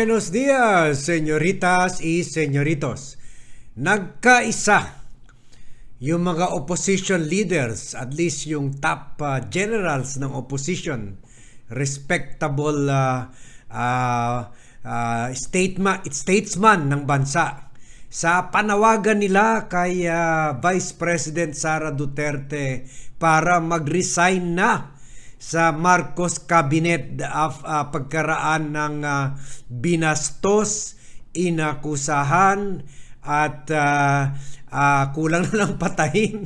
Buenos dias, señoritas y señoritos. Nagkaisa yung mga opposition leaders, at least yung top uh, generals ng opposition, respectable uh, uh, uh, statesman, statesman ng bansa sa panawagan nila kay uh, Vice President Sara Duterte para mag-resign na sa Marcos cabinet of uh, pagkaraan ng uh, binastos, inakusahan at uh, uh, kulang na lang patayin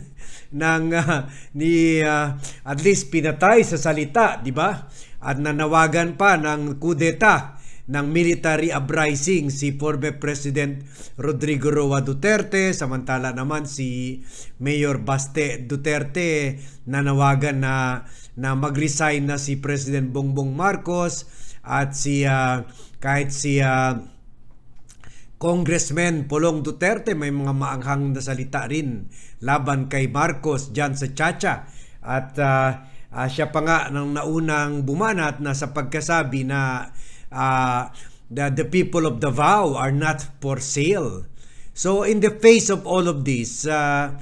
ng uh, ni uh, at least pinatay sa salita, di ba? At nanawagan pa ng kudeta ng military uprising si former President Rodrigo Roa Duterte samantala naman si Mayor Baste Duterte nanawagan na na mag-resign na si President Bongbong Marcos at si uh, kahit si uh, Congressman Polong Duterte may mga maanghang na salita rin laban kay Marcos dyan sa Chacha at uh, uh, siya pa nga nang naunang bumanat na sa pagkasabi na uh, the, the people of Davao are not for sale. So in the face of all of this, uh,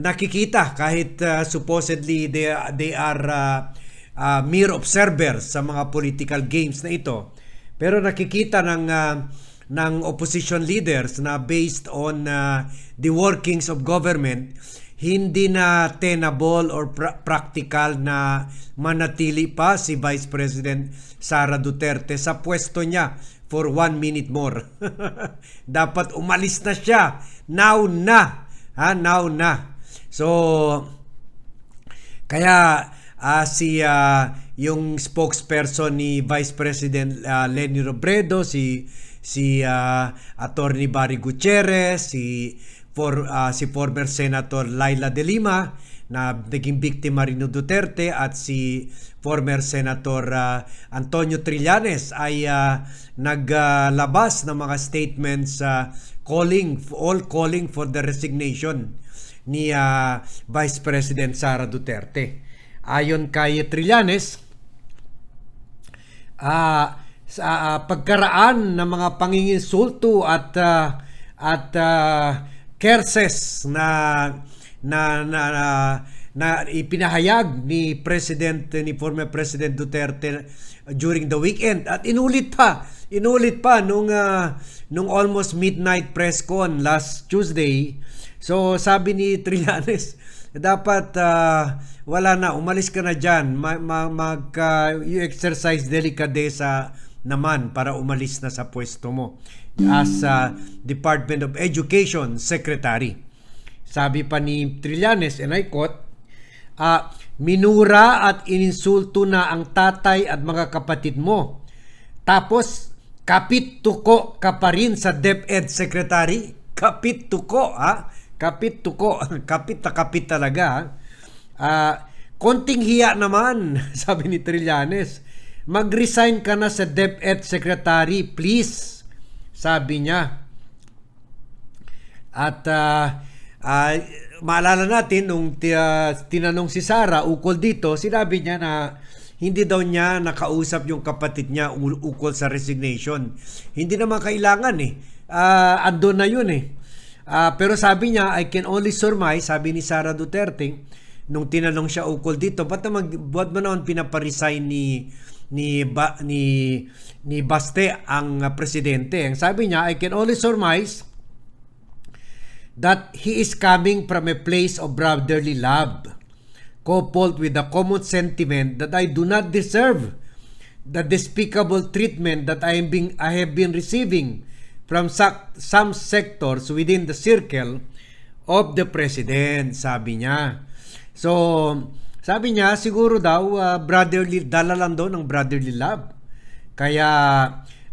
nakikita kahit uh, supposedly they, they are uh, uh, mere observers sa mga political games na ito. Pero nakikita ng uh, ng opposition leaders na based on uh, the workings of government hindi na tenable or pra- practical na manatili pa si Vice President Sara Duterte sa pwesto niya for one minute more. Dapat umalis na siya. Now na. Ha? Now na. So, kaya uh, si uh, yung spokesperson ni Vice President uh, Lenny Robredo, si si uh, Attorney Barry Gutierrez, si for uh, si former Senator Laila De Lima na naging biktima rin ng Duterte at si former Senator uh, Antonio Trillanes ay uh, naglabas uh, ng mga statements uh, calling all calling for the resignation ni uh, Vice President Sara Duterte. Ayon kay Trillanes, uh, sa uh, pagkaraan ng mga panginginsulto at uh, at uh, curses na na na, na, na ipinahayag ni President ni former President Duterte during the weekend at inulit pa inulit pa nung uh, nung almost midnight press con last Tuesday so sabi ni Trillanes dapat uh, wala na umalis ka na diyan mag, mag uh, you exercise delicadeza naman para umalis na sa pwesto mo as uh, Department of Education Secretary. Sabi pa ni Trillanes, and I quote, uh, minura at ininsulto na ang tatay at mga kapatid mo. Tapos, kapit tuko ka pa rin sa DepEd Secretary. Kapit tuko, ha? Kapit tuko. kapit na kapit talaga? Uh, konting hiya naman, sabi ni Trillanes. Mag-resign ka na sa DepEd Secretary, please sabi niya. At uh, uh, maalala natin nung uh, tinanong si Sara ukol dito, sinabi niya na hindi daw niya nakausap yung kapatid niya ukol sa resignation. Hindi naman kailangan eh. Uh, andun na yun eh. Uh, pero sabi niya, I can only surmise, sabi ni Sara Duterte, nung tinanong siya ukol dito, ba't naman, ba't mo naman pinaparesign ni ni ba, ni ni Baste ang uh, presidente. Ang sabi niya, I can only surmise that he is coming from a place of brotherly love, coupled with the common sentiment that I do not deserve the despicable treatment that I am being I have been receiving from some sectors within the circle of the president, sabi niya. So, sabi niya, siguro daw, uh, brotherly, dala lang daw ng brotherly love. Kaya,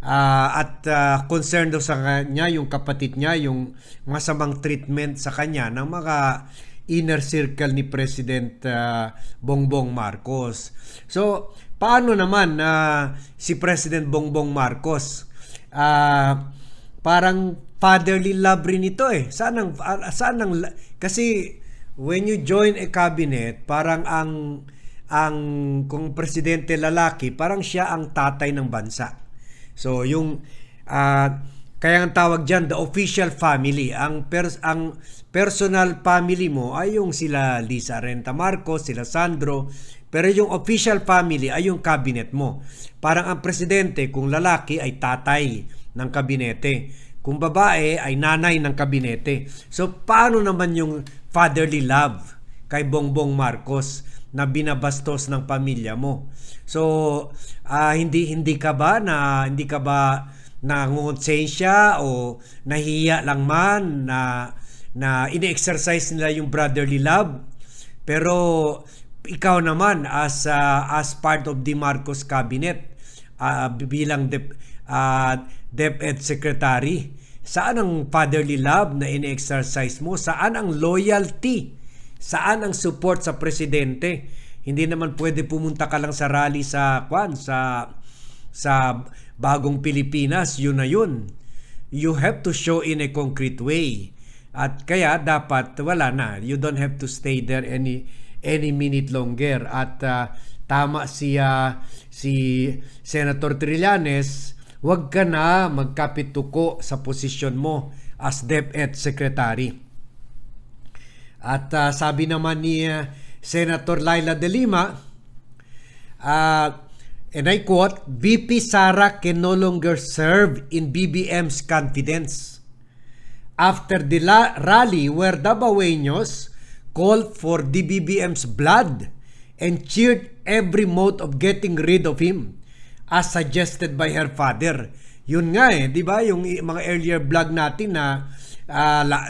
uh, at uh, concerned daw sa kanya, yung kapatid niya, yung masamang treatment sa kanya ng mga inner circle ni President uh, Bongbong Marcos. So, paano naman uh, si President Bongbong Marcos? Uh, parang fatherly love rin ito eh. Saan ang, saan ang, kasi when you join a cabinet, parang ang ang kung presidente lalaki, parang siya ang tatay ng bansa. So yung ah, kaya ang tawag diyan the official family. Ang pers- ang personal family mo ay yung sila Lisa Renta Marcos, sila Sandro, pero yung official family ay yung cabinet mo. Parang ang presidente kung lalaki ay tatay ng kabinete. Kung babae ay nanay ng kabinete. So paano naman yung fatherly love kay Bongbong Marcos na binabastos ng pamilya mo? So ah, hindi hindi ka ba na hindi ka ba nangungonsensya o nahiya lang man na na ini-exercise nila yung brotherly love pero ikaw naman as ah, as part of the Marcos cabinet ah, bilang dep, ah, DepEd secretary saan ang fatherly love na ini-exercise mo saan ang loyalty saan ang support sa presidente hindi naman pwede pumunta ka lang sa rally sa kwan sa sa bagong Pilipinas, yun na yun. You have to show in a concrete way. At kaya dapat wala na. You don't have to stay there any any minute longer. At ah, tama si ah, si Senator Trillanes, wag ka na magkapituko sa posisyon mo as DepEd Secretary. At ah, sabi naman ni ah, Senator Laila De Lima, ah, and I quote, VP Sara can no longer serve in BBM's confidence. After the rally where Dabaweños called for DBBM's blood and cheered every mode of getting rid of him as suggested by her father. Yun nga eh, di ba? Yung mga earlier vlog natin na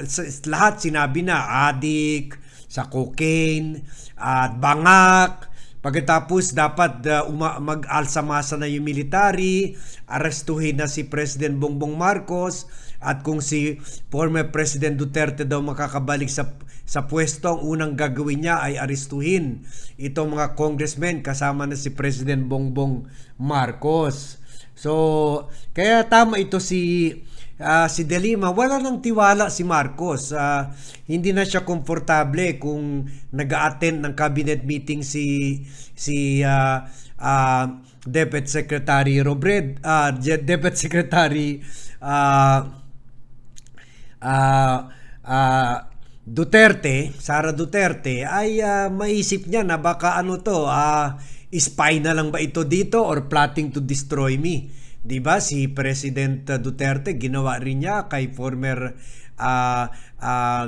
sa- lahat sinabi na adik, sa cocaine, at bangak, Pagkatapos dapat uh, mag-alsamasa na yung military, arestuhin na si President Bongbong Marcos at kung si former President Duterte daw makakabalik sa sa pwesto, ang unang gagawin niya ay arestuhin itong mga congressmen kasama na si President Bongbong Marcos. So, kaya tama ito si ah, si De Lima, wala nang tiwala si Marcos. Ah, hindi na siya komportable kung nag-attend ng cabinet meeting si si ah, ah, Deputy Secretary Robred, Je- Deputy Secretary ah, ah, ah, Duterte, Sara Duterte, ay ah, maisip niya na baka ano to, ah, spy na lang ba ito dito or plotting to destroy me? 'Di ba si President Duterte ginawa rin niya kay former ah, ah,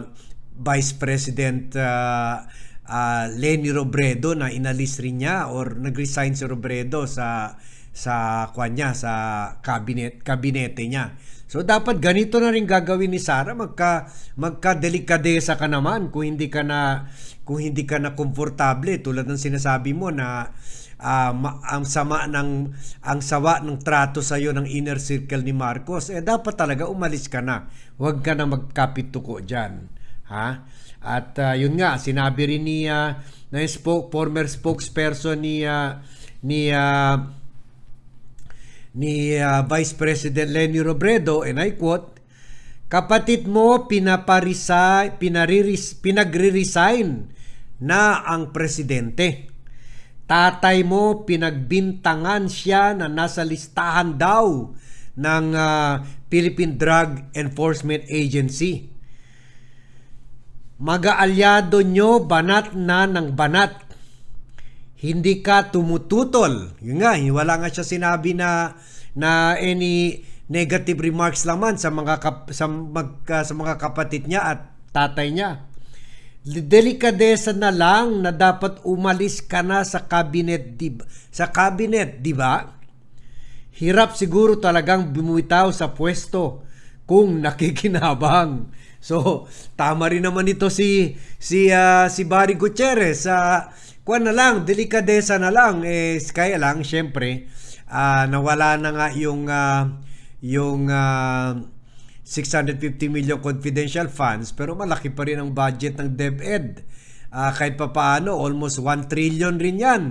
Vice President ah, ah, Leni Robredo na inalis rin niya or nag-resign si Robredo sa sa kanya sa cabinet kabinete niya. So dapat ganito na rin gagawin ni Sara magka magkadelikadesa ka naman kung hindi ka na kung hindi ka na komportable tulad ng sinasabi mo na ah, ma- ang sama ng ang sawa ng trato sa iyo ng inner circle ni Marcos eh dapat talaga umalis ka na. Huwag ka na magkapituko diyan. Ha? At ah, yun nga sinabi rin ni ah, na spoke, former spokesperson ni ah, ni ah, ni ah, Vice President Leni Robredo and I quote Kapatid mo pinaparisa, pinariris, pinagre-resign na ang presidente. Tatay mo pinagbintangan siya na nasa listahan daw ng ah, Philippine Drug Enforcement Agency. Mag-aalyado nyo banat na ng banat hindi ka tumututol. Yun nga, eh, wala nga siya sinabi na na any negative remarks laman sa mga kap, sa, mag, ah, sa mga kapatid niya at tatay niya. Delikadesa na lang na dapat umalis ka na sa cabinet di, sa cabinet, di ba? Hirap siguro talagang bumitaw sa pwesto kung nakikinabang. So, tama rin naman ito si si ah, si Barry Gutierrez sa kuan na lang, delikadesa na lang eh kaya lang syempre ah, nawala na nga yung ah, yung ah, 650 million confidential funds pero malaki pa rin ang budget ng DepEd. Ah, kahit papaano almost 1 trillion rin 'yan.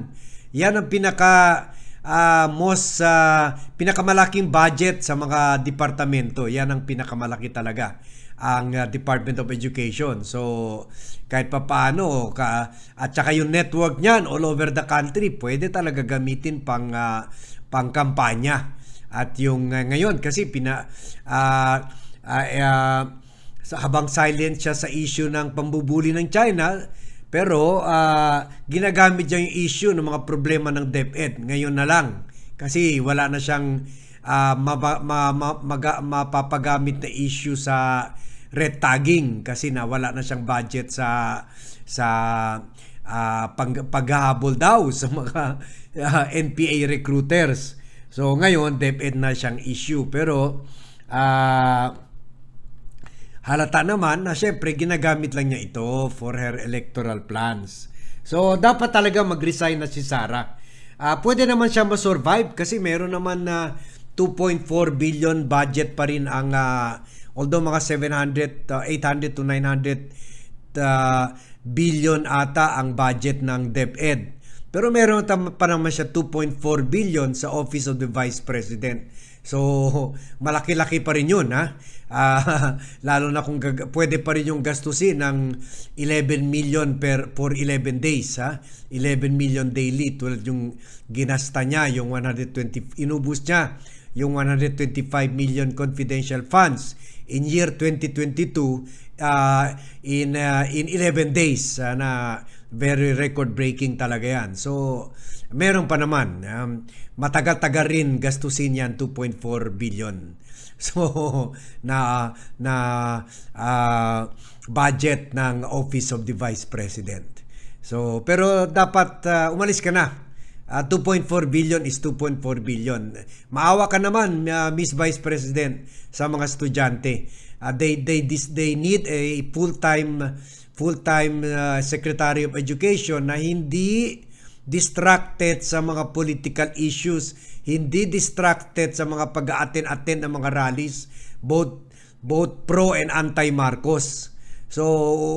Yan ang pinaka ah, most ah, pinakamalaking budget sa mga departamento. Yan ang pinakamalaki talaga ang ah, Department of Education. So kahit papaano ka at saka yung network niyan all over the country, pwede talaga gamitin pang ah, pang kampanya. At yung uh, ngayon kasi pina ah, ah, sa habang silent siya sa issue ng pambubuli ng China, pero ah, ginagamit niya yung issue ng mga problema ng DepEd ngayon na lang kasi wala na siyang ah, maba- ma- mapapagamit na issue sa red tagging kasi nawala na siyang budget sa sa ah, pag, paghahabol daw sa mga ah, NPA recruiters. So ngayon DepEd na siyang issue pero ah halata naman na syempre ginagamit lang niya ito for her electoral plans. So dapat talaga mag-resign na si Sara. Ah, pwede naman siya ma-survive kasi meron naman na 2.4 billion budget pa rin ang ah, although mga 700 ah, 800 to 900 ah, billion ata ang budget ng DepEd. Pero meron pa naman siya 2.4 billion sa Office of the Vice President. So, malaki-laki pa rin yun, ha? Ah, lalo na kung gag- pwede pa rin yung gastusin ng 11 million per for 11 days, ha? 11 million daily tulad yung ginasta niya, yung 120 inubos niya yung 125 million confidential funds in year 2022 uh, in uh, in 11 days uh, na very record breaking talaga yan. So meron pa naman um, matagal-tagal rin gastusin yan 2.4 billion. So na na uh, budget ng Office of the Vice President. So pero dapat uh, umalis ka na. Uh, 2.4 billion is 2.4 billion. Maawa ka naman, uh, Miss Vice President, sa mga estudyante. Uh, they they this, they need a full-time full-time uh, Secretary of Education na hindi distracted sa mga political issues, hindi distracted sa mga pag-attend-attend ng mga rallies, both both pro and anti-Marcos. So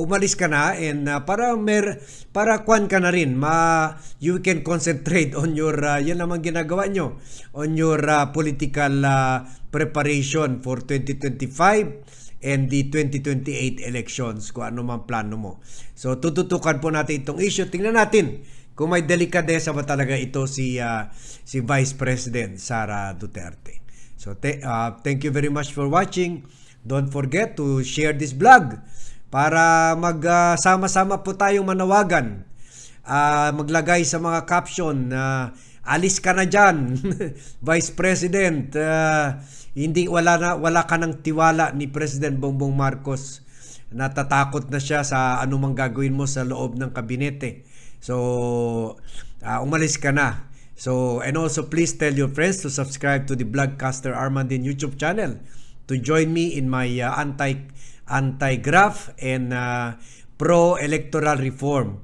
umalis ka na and uh, para mer para kwan ka na rin ma you can concentrate on your uh, yan naman ginagawa nyo on your uh, political uh, preparation for 2025 and the 2028 elections kung ano man plano mo. So tututukan po natin itong issue. Tingnan natin kung may delikadesa ba talaga ito si uh, si Vice President Sara Duterte. So te- uh, thank you very much for watching. Don't forget to share this vlog para magsama-sama po tayong manawagan. Ah, maglagay sa mga caption na alis ka na diyan, Vice President. Ah, hindi wala na wala ka ng tiwala ni President Bongbong Marcos. Natatakot na siya sa anumang gagawin mo sa loob ng kabinete. So, ah, umalis ka na. So, and also please tell your friends to subscribe to the Blogcaster Armandin YouTube channel to join me in my uh, anti anti-graft and uh, pro-electoral reform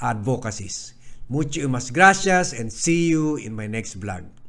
advocacies. Mucho mas gracias and see you in my next vlog.